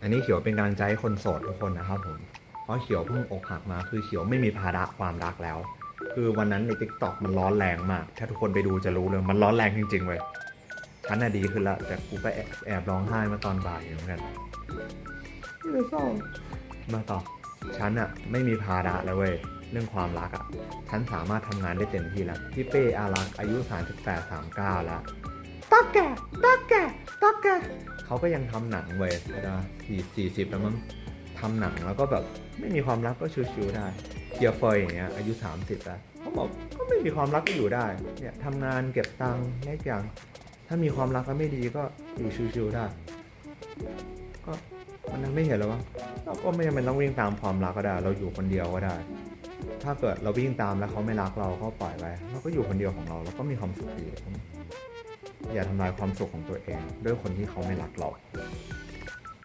อันนี้เขียวเป็นกำลังใจให้คนโสดทุกคนนะครับผม เพราะเขียวเพิ่งอกหักมาคือเขียวไม่มีภาระความรักแล้ว คือวันนั้นในทิกตอกมันร้อนแรงมาก ถ้าทุกคนไปดูจะรู้เลยมันร้อนแรงจริงๆเว้ยฉันน่ะดีขึ้นแล้วแต่กูก็แอบแอบร้องไห้เมาตอนบ่ายอยู่เหมือนกันไม่ได้เศร้ามาต่อฉันอะไม่มีภาระแล้วเว้ยเรื่องความรักอะฉันสามารถทำงานได้เต็มที่แล้วพี่เป้อารักษ์อายุ 38 39 แล้วตักแกตักแก ตักแกเขาก็ยังทำหนังเว้ยนะสี่สี่สิบแล้วมั้งทำหนังแล้วก็แบบไม่มีความรักก็ชิวๆได้เกียร์เฟยอย่างเงี้ยอายุ 30 แล้วเขาบอกก็ไม่มีความรักก็อยู่ได้เนี่ยทำงานเก็บตังค์แลกอย่างถ้ามีความรักแล้วไม่ดีก็อยู่ชิวๆได้ ก็มันไม่เห็นแล้วว่าเราก็ไม่จำเป็นต้องวิ่งตามความรักก็ได้ เราอยู่คนเดียวก็ได้ ถ้าเกิดเราวิ่งตามแล้วเขาไม่รักเราก็ปล่อยไว้เราก็อยู่คนเดียวของเราเราก็มีความสุขดี อย่าทำลายความสุขของตัวเอง ด้วยคนที่เขาไม่รักเรา